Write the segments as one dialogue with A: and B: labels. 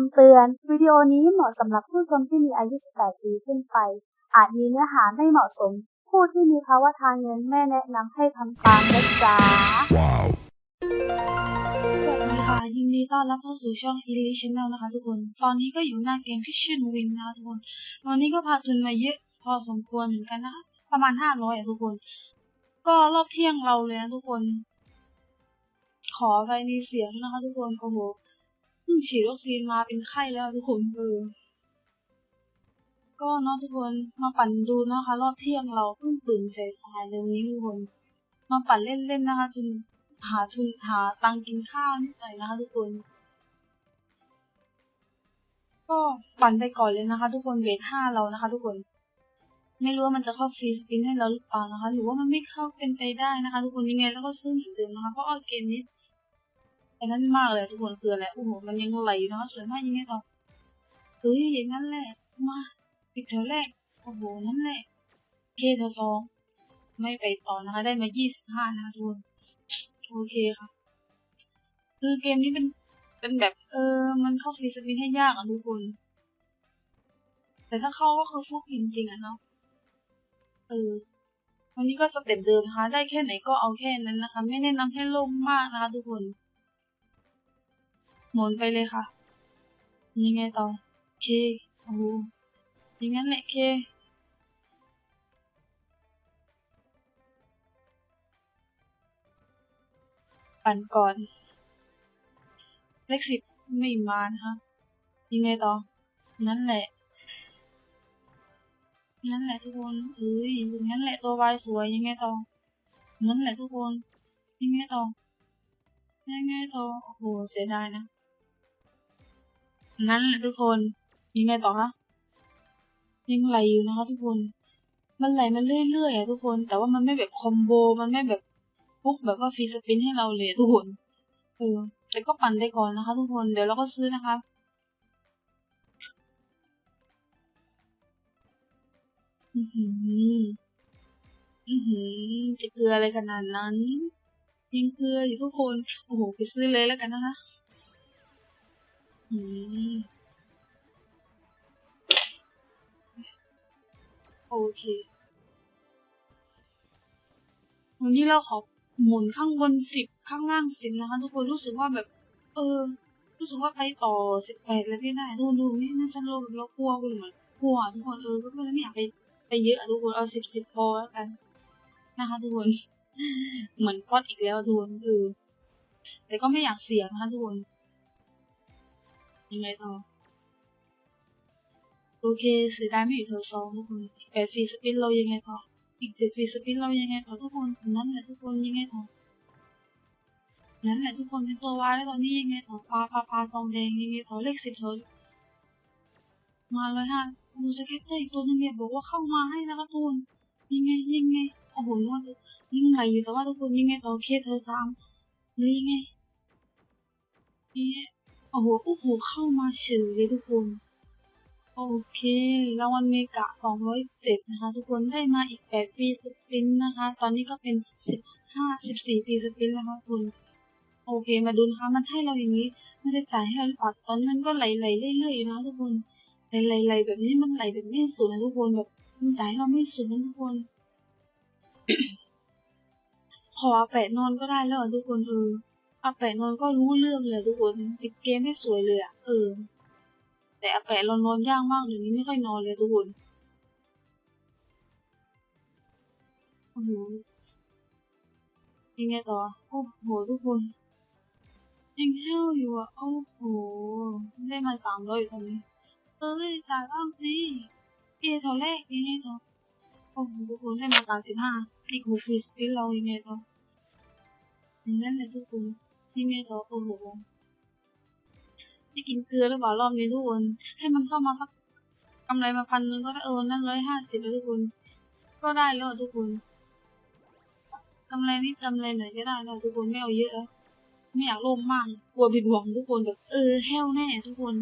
A: ำเตือน วิดีโอนี้เหมาะสำหรับผู้ชมที่มีอายุ 18 ปีขึ้นไป อาจมีเนื้อหาไม่เหมาะสม ผู้ที่มีภาวะทางเงินไม่แนะนำให้ทำตามนะจ๊ะ
B: Wow.
C: สวัสดีค่ะยินดีต้อนรับเข้าสู่ช่อง e l i Channel นะคะทุกคน ตอนนี้ก็อยู่หน้าเกม Kitchen Win นะคะทุกคน วันนี้ก็พาทุนมาเยอะพอสมควรเหมือนกันนะคะ ประมาณห้าร้อยอะทุกคน ก็รอบเที่ยงเราเลยนะทุกคน ขอไปในเสียงนะคะทุกคน โอ้โหเพิ่งฉีดวัคซีนมาเป็นไข้แล้วทุกคนเออก็เนาะทุกคนมาปั่นดูนะคะ รอบเที่ยงเราเพิ่งตื่นสายๆเลยวันนี้ทุกคนมาปั่นเล่นๆนะคะทุนหาทุนหาตังค์กินข้าวนิดหน่อยนะคะ ทุกคน ก็ปั่นไปก่อนเลยนะคะ ทุกคนเวทห้าเรานะคะ ทุกคน ไม่รู้ว่ามันจะเข้าฟรีสปินให้เราหรือเปล่านะคะ หรือว่ามันไม่เข้าเป็นไปได้นะคะ ทุกคนยังไงแล้วก็ซื้อเหมือนเดิมนะคะเพราะว่าเกมนี้ ไอ้นั้นมากเลยทุกคนคืออะไรโอ้โหมันยังไหลอยู่นะคะสวยมากยังไงต่อเฮ้ยอย่างนั้นแหละมาปิดแถวแรกโอ้โหนั่นแหละเคแถวสองไม่ไปต่อนะคะได้มายี่สิบห้านะคะทุกคนโอเคค่ะ คือเกมนี้เป็นเป็นแบบ เออ มันเข้าฟรีสปินให้ยากอะทุกคน แต่ถ้าเข้าก็คือฟุกจริงๆอะเนาะเออวันนี้ก็สเต็ปเดิมนะคะ ได้แค่ไหนก็เอาแค่นั้นนะคะ ไม่แนะนำให้ลงมากนะคะทุกคน หมุนไปเลยค่ะ ยังไงต่อเคโอ้ย่างนั้นแหละเคปั่นก่อน เลขสิบไม่มานะคะยังไงต่อ นั่นแหละ นั่นแหละทุกคนเอ้ยอย่างนั้นแหละตัววายสวยยังไงต่อ นั่นแหละทุกคนยังไงต่อยังไงต่อโอ้โหเสียดายนะ นั่นแหละทุกคนยังไงต่อคะยังไหลอยู่นะคะ ทุกคน มันไหลมันเรื่อยๆอะทุกคน แต่ว่ามันไม่แบบคอมโบ มันไม่แบบปุ๊บแบบว่าฟรีสปินให้เราเลยทุกคนเออแต่ก็ปั่นไปก่อนนะคะ ทุกคน เดี๋ยวเราก็ซื้อนะคะอือหืออือหือจะเกลืออะไรขนาดนั้นยังเกลืออยู่ทุกคน โอ้โห ไปซื้อเลยแล้วกันนะคะ โอเควันนี้เราขอหมุนข้างบนสิบข้างล่างสิบนะคะ ทุกคนรู้สึกว่าแบบ เออ รู้สึกว่าไปต่อสิบแปดแล้วไม่ได้ดูดูนี่น่าจะโลเรากลัวกันเหมือนกลัวทุกคนเออก็เลยไม่อยากไปไปเยอะอะทุกคนเอาสิบสิบพอแล้วกัน นะคะทุกคนเหมือนพอดอีกแล้วทุกคนเออแต่ก็ไม่อยากเสี่ยงนะคะทุกคน ยังไงต่อ โอเคเสียดายไม่อยู่แถวสองทุกคนแปดฟรีสปินเรายังไงต่อ อีกเจ็ดฟรีสปินเรายังไงต่อทุกคนนั่นแหละทุกคนยังไงต่อนั่นแหละทุกคนเป็นตัววายแล้วตอนนี้ยังไงต่อปลาปลาปลาซองแดงยังไงต่อเลขสิบเถอะมาเลยฮะดูสเก็ตเตอร์อีกตัวนึงเนี่ยบอกว่าเข้ามาให้นะคะทุกคนยังไงยังไงโอ้โหนวดยิ่งไหลอยู่แต่ว่าทุกคนยังไงต่อเคเธอสามหรือยังไงนี่ โอ้โหโอ้โหเข้ามาเฉยเลยทุกคน โอเครางวัลเมกะ207นะคะ ทุกคนได้มาอีก8ปีสปินนะคะ ตอนนี้ก็เป็น15 14ปีสปินแล้วค่ะคุณ โอเคมาดูนะคะมันให้เราอย่างนี้ มันจะจ่ายให้เราหรือเปล่าตอนนี้มันก็ไหลไหลๆเรื่อยๆอยู่นะทุกคนไหลไหลไหลๆแบบนี้มันไหลแบบไม่สุดนะทุกคนแบบมันจ่ายเราไม่สุดนะทุกคนขอแปะนอนก็ได้แล้วทุกคนเออ อาแปะนอนก็รู้เรื่องเลยทุกคนติดเกมให้สวยเลยอะเออ แต่อาแปะเรานอนยากมากเดี๋ยวนี้ไม่ค่อยนอนเลยทุกคนโอ้โหยังไงต่อโอ้โหทุกคนยังเที่ยวอยู่อะโอ้โหได้มาสามร้อยอยู่ตอนนี้เออเลยจ่ายบ้างสิเอเท่าแรกยังไงต่อโอ้โหทุกคนได้มาสามสิบห้าอีกหูฟรีสปินเรายังไงต่ออย่างนั้นเลยทุกคน ยังไงต่อโอ้โหที่กินเกลือหรือเปล่ารอบนี้ทุกคน ให้มันเข้ามาสักกำไรมาพันนึงก็ได้เออนั่นร้อยห้าสิบแล้วทุกคน ก็ได้แล้วทุกคนกำไรนิดกำไรหน่อยก็ได้แล้วทุกคนไม่เอาเยอะแล้วไม่อยากโลภมากกลัวผิดหวังทุกคนแบบเออแห้วแน่ทุกคน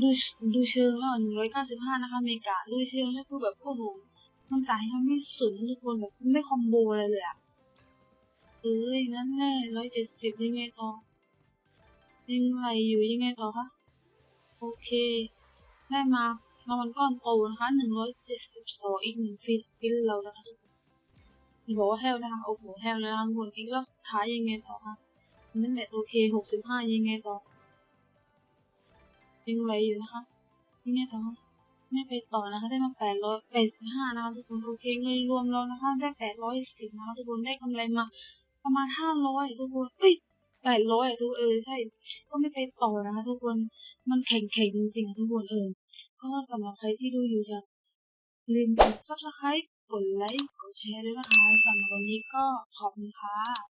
C: ดูดูเชิงแล้วหนึ่งร้อยเก้าสิบห้านะคะเมกะดูเชิงแล้วคือแบบโอ้โหมันจ่ายให้เราไม่สุดทุกคนแบบไม่คอมโบอะไรเลยอะ เอ้ยนั่นแหละร้อยเจ็ดสิบยังไงต่อยังไหลอยู่ยังไงต่อคะโอเค ได้มารางวัลก้อนโตนะคะหนึ่งร้อยเจ็ดสิบสองอีกหนึ่งฟรีสปินเรานะคะทุกคนบอกว่าแฮลนะคะโอ้โหแฮลแล้วนะคะทุกคนอีกรอบสุดท้ายยังไงต่อคะนั่นแหละโอเคหกสิบห้ายังไงต่อยังไหวอยู่นะคะยังไงต่อคะไม่ไปต่อนะคะได้มาแปดร้อยแปดสิบห้านะคะทุกคนโอเคเงินรวมเรานะคะได้แปดร้อยสิบนะคะทุกคนได้กำไรมา ประมาณห้าร้อยทุกคนเอ้ยแปดร้อยทุกเออใช่ ก็ไม่ไปต่อนะคะทุกคนมันแข็งๆจริงๆทุกคนเออก็สำหรับใครที่ดูอยู่จะลืมกด subscribe กดไลค์กดแชร์ด้วยนะคะสำหรับวันนี้ก็ขอบคุณค่ะ